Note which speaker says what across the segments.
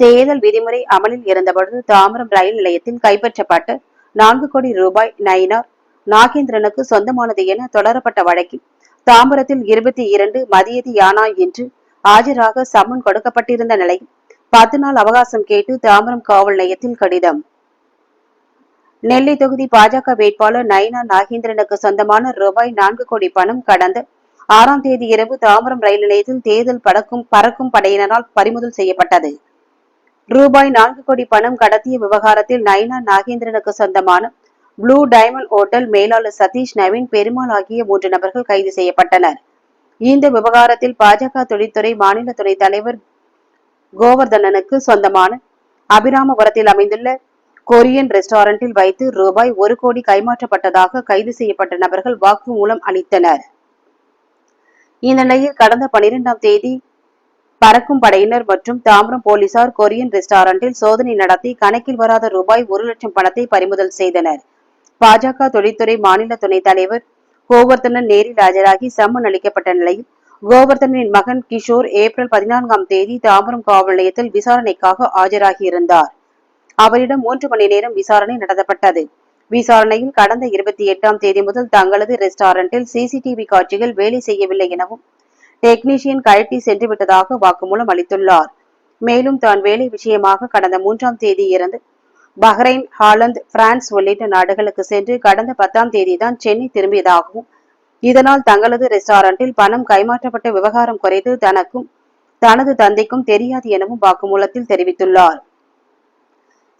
Speaker 1: தேர்தல் விதிமுறை அமலில் இருந்தபொழுது தாம்பரம் ரயில் நிலையத்தில் கைப்பற்றப்பட்டு நான்கு கோடி ரூபாய் நயினார் நாகேந்திரனுக்கு சொந்தமானது என தொடரப்பட்ட வழக்கில் தாம்பரத்தில் இருபத்தி இரண்டு மதியதி யானா என்று ஆஜராக சம்மன் கொடுக்கப்பட்டிருந்த நிலையில் பத்து நாள் அவகாசம் கேட்டு தாம்பரம் காவல் நிலையத்தில் கடிதம். நெல்லை தொகுதி பாஜக வேட்பாளர் நயினா நாகேந்திரனுக்கு சொந்தமான ரூபாய் நான்கு கோடி பணம் கடந்த ஆறாம் தேதி இரவு தாம்பரம் ரயில் நிலையத்தில் தேர்தல் பறக்கும் பறக்கும் படையினரால் பறிமுதல் செய்யப்பட்டது. ரூபாய் நான்கு கோடி பணம் கடத்திய விவகாரத்தில் நயனா நாகேந்திரனுக்கு சொந்தமான ப்ளூ டைமண்ட் ஹோட்டல் மேலாளர் சதீஷ் நவீன் பெருமாள் ஆகிய மூன்று நபர்கள் கைது செய்யப்பட்டனர். இந்த விவகாரத்தில் பாஜக தொழில்துறை மாநில துணை தலைவர் கோவர்தனனுக்கு சொந்தமான அபிராமபுரத்தில் அமைந்துள்ள கொரியன் ரெஸ்டாரண்டில் வைத்து ரூபாய் ஒரு கோடி கைமாற்றப்பட்டதாக கைது செய்யப்பட்ட நபர்கள் வாக்குமூலம் அளித்தனர். இந்நிலையில் கடந்த பனிரெண்டாம் தேதி பறக்கும் படையினர் மற்றும் தாம்பரம் போலீசார் கொரியன் ரெஸ்டாரண்டில் சோதனை நடத்தி கணக்கில் வராத ரூபாய் ஒரு லட்சம் பணத்தை பறிமுதல் செய்தனர். பாஜக தொழில்துறை மாநில துணைத் தலைவர் கோவர்தனன் நேரில் ஆஜராகி சம்மன் அளிக்கப்பட்ட நிலையில் கோவர்தனின் மகன் கிஷோர் ஏப்ரல் பதினான்காம் தேதி தாம்பரம் காவல் நிலையத்தில் விசாரணைக்காக ஆஜராகியிருந்தார் அவரிடம் மூன்று மணி நேரம் விசாரணை நடத்தப்பட்டது. விசாரணையில் கடந்த இருபத்தி எட்டாம் தேதி முதல் தங்களது ரெஸ்டாரண்டில் சிசிடிவி காட்சிகள் வேலை செய்யவில்லை எனவும் டெக்னீஷியன் கழட்டி சென்று விட்டதாக வாக்குமூலம் அளித்துள்ளார். மேலும் தான் வேலை விஷயமாக கடந்த மூன்றாம் தேதி இருந்து பஹ்ரைன் ஹாலந்து பிரான்ஸ் உள்ளிட்ட நாடுகளுக்கு சென்று கடந்த பத்தாம் தேதி தான் சென்னை திரும்பியதாகவும் இதனால் தங்களது ரெஸ்டாரண்டில் பணம் கைமாற்றப்பட்ட விவகாரம் குறைத்து தனக்கும் தனது தந்தைக்கும் தெரியாது எனவும் வாக்குமூலத்தில் தெரிவித்துள்ளார்.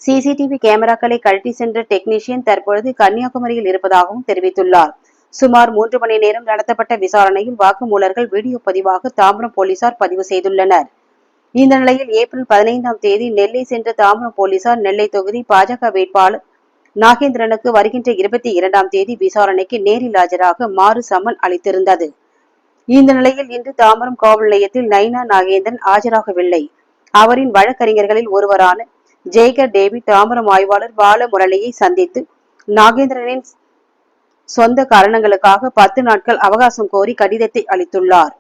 Speaker 1: சிசிடிவி கேமராக்களை கழட்டி சென்ற டெக்னீஷியன் தற்பொழுது கன்னியாகுமரியில் இருப்பதாகவும் தெரிவித்துள்ளார். சுமார் மூன்று மணி நேரம் நடத்தப்பட்ட விசாரணையில் வாக்குமூலர்கள் வீடியோ பதிவாக தாம்பரம் போலீசார் பதிவு செய்துள்ளனர். இந்த நிலையில் ஏப்ரல் பதினைந்தாம் தேதி நெல்லை சென்ற தாம்பரம் போலீசார் நெல்லை தொகுதி பாஜக வேட்பாளர் நாகேந்திரனுக்கு வருகின்ற இருபத்தி இரண்டாம் தேதி விசாரணைக்கு நேரில் ஆஜராக மாறு சமன் அளித்திருந்தது. இந்த நிலையில் இன்று தாம்பரம் காவல் நிலையத்தில் நைனா நாகேந்திரன் ஆஜராகவில்லை. அவரின் வழக்கறிஞர்களில் ஒருவரான ஜெய்கர் டேவி தாம்பரம் ஆய்வாளர் பால முரளியை சந்தித்து நாகேந்திரனின் சொந்த காரணங்களுக்காக பத்து நாட்கள் அவகாசம் கோரி கடிதத்தை அளித்துள்ளார்.